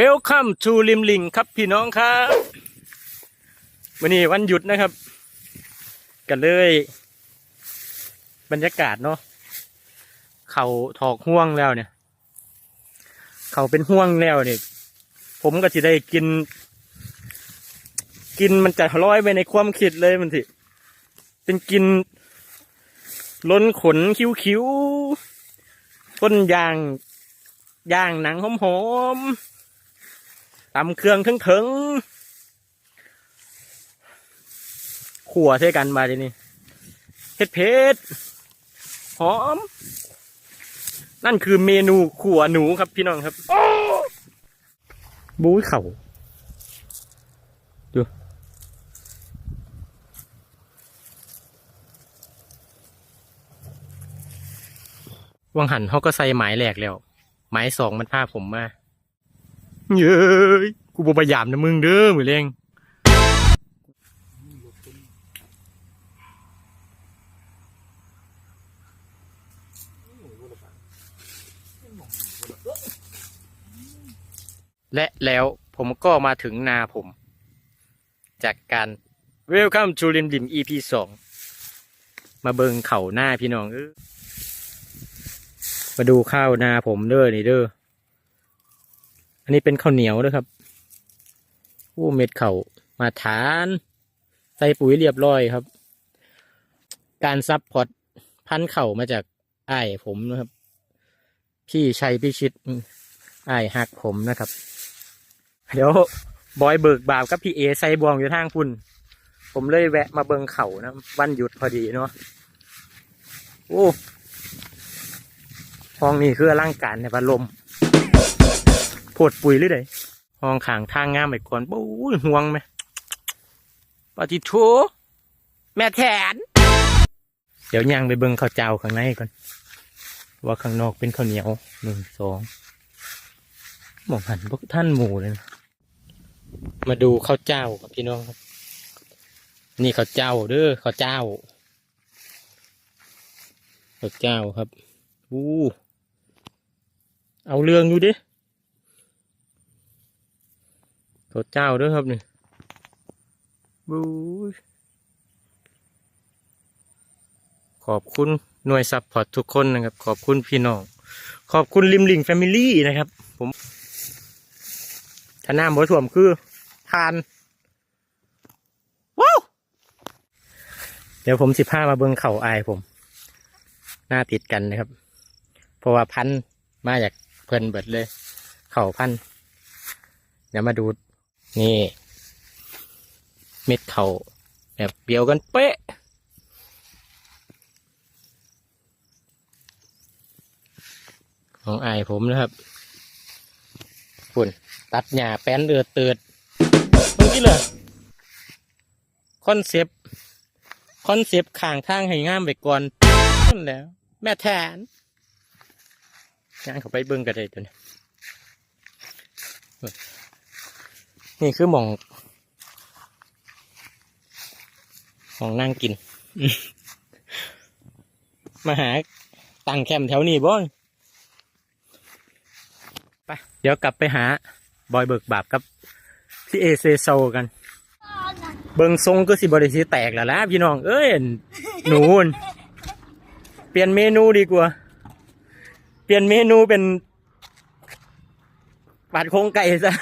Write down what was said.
Welcome to ริมลิงครับพี่น้องครับวันนี้วันหยุดนะครับ กันเลย บรรยากาศเนาะเขาถอกห่วงแล้วเนี่ย เขาเป็นห่วงแล้วเนี่ย ผมก็จะได้กิน กินมันจะร้อยไปในความคิดเลยมันสิเป็นกิน ล้นขนคิ้วๆต้นยางย่างหนังหอมๆ ตำเครื่องถึงถึงขั่วใช่กันมาทีนี้เผ็ดเผ็ดหอม นั่นคือเมนูขั่วหนูครับพี่น้องครับบู๊เข่าดูวังหันเขาก็ใส่หมายแหลกแล้ว หมายสองมันพาผมมา เย้ยกูบพยายามนะมึงเด้อมือเร่งและแล้วผมก็มาถึงนาผม จากการ Welcome to ริมดิม EP สองมาเบิงเข่าหน้าพี่น้องเออมาดูข้าวนาผมเด้อนี่เด้อ อันนี้เป็นข้าวเหนียวนะครับโอ้เม็ดเข่ามาทาน ใส่ปุ๋ยเรียบร้อยครับ การซับพอร์ตพันเข่ามาจากไอ้ผมนะครับ พี่ชัยพิชิตอืมอ้หักผมนะครับ เดี๋ยวบอยเบิกบาปกับพี่เอใส่บวงอยู่ทางคุณผมเลยแวะมาเบิงเข่านะวันหยุดพอดีเนาะโอ้ห้องนี้คืออลังการในพัดลม โพดปุ๋ยหรือไดห้องขางทางงามไปก่อนปุ้ยห่วงไหมปฏิทูแม่แทน เดี๋ยวย่างไปเบิ่งข้าวเจ้าข้างในก่อน ว่าข้างนอกเป็นข้าวเหนียวหนึ่งสองมองหันพวกท่านหมูเลยนะมาดูข้าวเจ้าครับพี่น้องครับ นี่ข้าวเจ้าเด้อข้าวเจ้าข้าวเจ้าครับอู้เอาเรื่องอยู่ดิ ข้าวเจ้าด้วยครับนี่บู๊ยขอบคุณหน่วยซัพพอร์ตทุกคนนะครับ ขอบคุณพี่น้อง ขอบคุณริมลิงแฟมิลี่นะครับ ผมถ้าน้ำบ่ถ่วมคือทานว้าวเดี๋ยวผมสิพามาเบิ่งเข่าอายผม หน้าติดกันนะครับ เพราะว่าพันธุ์มาจากเพิ่นเบิดเลย เข่าพันธุ์เดี๋ยวมาดู นี่ เม็ดเขาแบบเดียวกันเป๊ะ ของไอผมนะครับฝุ่นตัดหญ้าแป้นเดือดเตือดเมื่อกี้เลยคอนเซปต์คอนเซปต์ข้างทางให้งามไปก่อนนั่นแล้ว แม่แทนงานเขาไปเบิ่งกันเลยตัวนี้ นี่คือหมองหมองนั่งกิน มาหาตังแคมป์แถวนี้บ่ไปเดี๋ยวกลับไปหาบอยเบิกบาปกับพี่เอเซโซกัน เบิงทรงก็สิบริสีแตกแล้วนะพี่น้อง เอ้ย หนูนเปลี่ยนเมนูดีกว่า เปลี่ยนเมนูเป็นปาดโครงไก่ซะ